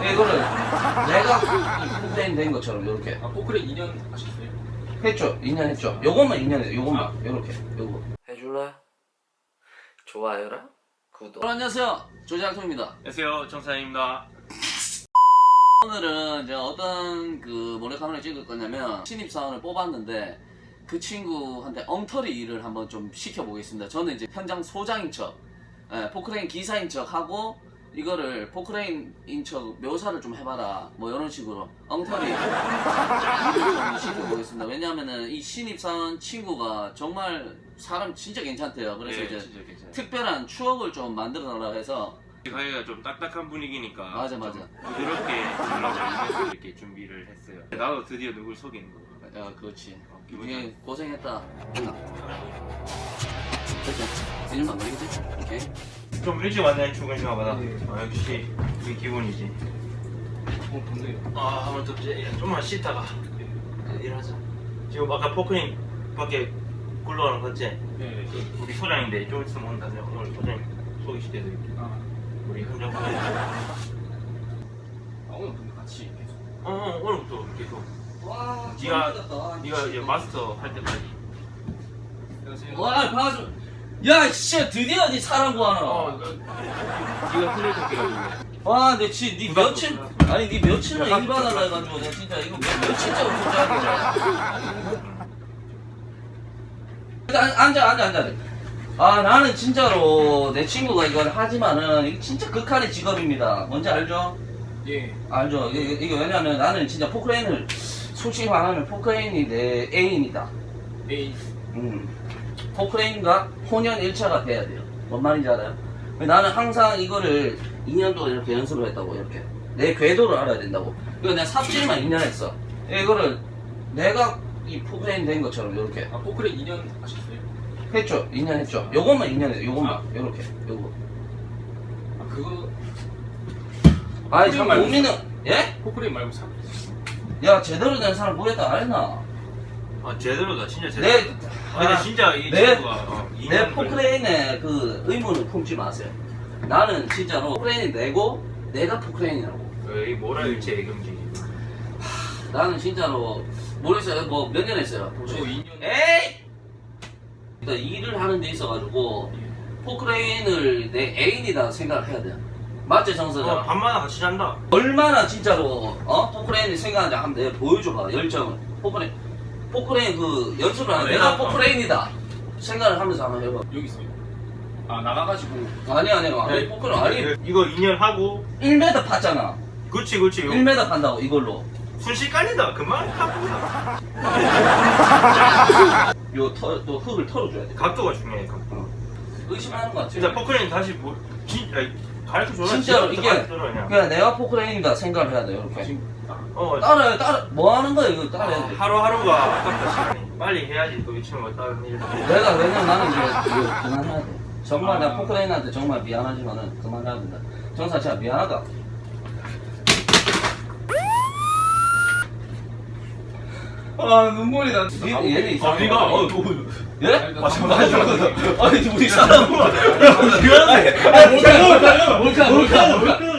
이거를 내가 이 포크레인 된 것처럼 이렇게 아 포크레인 2년 하셨어요? 했죠. 2년 했죠. 요것만 2년 했죠. 요것만 요렇게 요거 해줄래? 좋아요라 구독. 안녕하세요. 조장통입니다. 안녕하세요 정사입니다 오늘은 제가 어떤 그 몰래카메라 찍을 거냐면 신입사원을 뽑았는데 그 친구한테 엉터리 일을 한번 좀 시켜보겠습니다. 저는 이제 현장 소장인 척, 예, 포크레인 기사인 척 하고 이거를 포크레인인 척 묘사를 좀 해봐라. 뭐 이런 식으로 엉터리. 좀 시켜보겠습니다. 왜냐하면은 이 신입사원 친구가 정말 사람 진짜 괜찮대요. 그래서 네, 이제 진짜 괜찮아요. 특별한 추억을 좀 만들어 달라고 해서. 가희가 좀 딱딱한 분위기니까 맞아, 맞아. 부드럽게 이면서 이렇게 준비를 했어요. 나도 드디어 누굴 속이는 거 야 그렇지. 어, 이게 고생했다. 됐지? 일만 그리지? 오케이 좀 일찍 왔네 출근시간보다 아, 역시 우리 기분이지. 어, 좋네요. 아 한번 더 이제 좀만 쉬다가 일하자. 지금 아까 포크닝 밖에 굴러가는 거지? 네. 우리 소장인데 좀 있으면 온다며. 오늘 소장 소개시켜드릴게 아, 우리 현장 소장 아, 오늘 근데 같이 계속. 어, 어 오늘부터 계속. 와 네가- 네가 이제 마스터 할 때까지. 안녕하세요. 와 봐줘 야 진짜 드디어 네 사람 구하나 어, 네가 틀릴 때 해가지고 와내 지, 네 며칠 아니 네 며칠을 야, 일반하려 해가지고 내가 진짜 이거 몇, 며칠째 일단 앉아 앉아 앉아 아 나는 진짜로 내 친구가 이걸 하지만은 이게 진짜 극한의 직업입니다 뭔지 알죠? 예. 알죠. 이게, 이게 왜냐면 나는 진짜 포크레인을 솔직히 말하면 포크레인이 내 애인이다. 내일. 음. 포크레인과 혼연 일체가 돼야 돼요. 뭔 말인지 알아요? 나는 항상 이거를 2년 동안 이렇게 연습을 했다고 이렇게 내 궤도를 알아야 된다고. 이거 내가 삽질만 2년 했어. 이거를 내가 이 포크레인 된 것처럼 이렇게 아, 포크레인 2년 하셨어요? 했죠. 2년 했죠. 요것만 2년 했어. 요것만 이렇게 요거. 아, 그거 아니 포크레인 참 말고 우리는 예? 포크레인 말고 사. 야 제대로 된 사람 모르겠다 안 했나? 아 제대로다 진짜 제대로 내 근데 아, 진짜 이 내- 친구가 어, 내 2년 포크레인에 그 의문을 품지 마세요. 나는 진짜로 포크레인이 내고 내가 포크레인이라고. 이 뭐라 일체 애금지 나는 진짜로 모르겠어요. 뭐 몇 년 했어요. 저 2년. 에이! 일단 일을 하는 데 있어가지고 포크레인을 내 애인이다 생각을 해야 돼. 맞지 정서장? 어, 밤마다 같이 잔다 얼마나 진짜로 어 포크레인을 생각하는지 한번 내가 보여줘봐 열정을. 포크레인 포크레인 그 연습을 하는 내가 포크레인이다 생각을 하면서 한번 해봐. 여기 있어요. 아, 나가가지고. 아니 아니 아니 야, 포크레인 아니. 이거 2년 하고. 1m 팠잖아. 그렇지 그렇지 1m 판다고 이걸로. 순식간이다. 그만 하고 요또 흙을 털어줘야 돼. 각도가 중요해 각도. 의심하는 거 같지 진짜 포크레인 다시 뭐 진, 아니, 가르쳐 줘라. 진짜로 이게 그냥. 내가 포크레인이다 생각을 해야 돼 이렇게. 아, 어, 따라해 따라. 뭐 하는 거야 이거 따라해야 돼. 하루하루가 아깝다. 시간이 빨리 해야지 또이 친구가 다른 일 내가 왜냐면 나는 이제 이거 그만해야 돼. 정말 내가 포크레인한테 정말 미안하지만은 그만해야 된다. 정사 진짜 미안하다 아, 눈물이 나. 이상한 아, 네가 거 어, 아니야? 누구? 예? 아, 잠깐만. 아니 우리 사람 몰카, 몰카, 몰카, 몰카.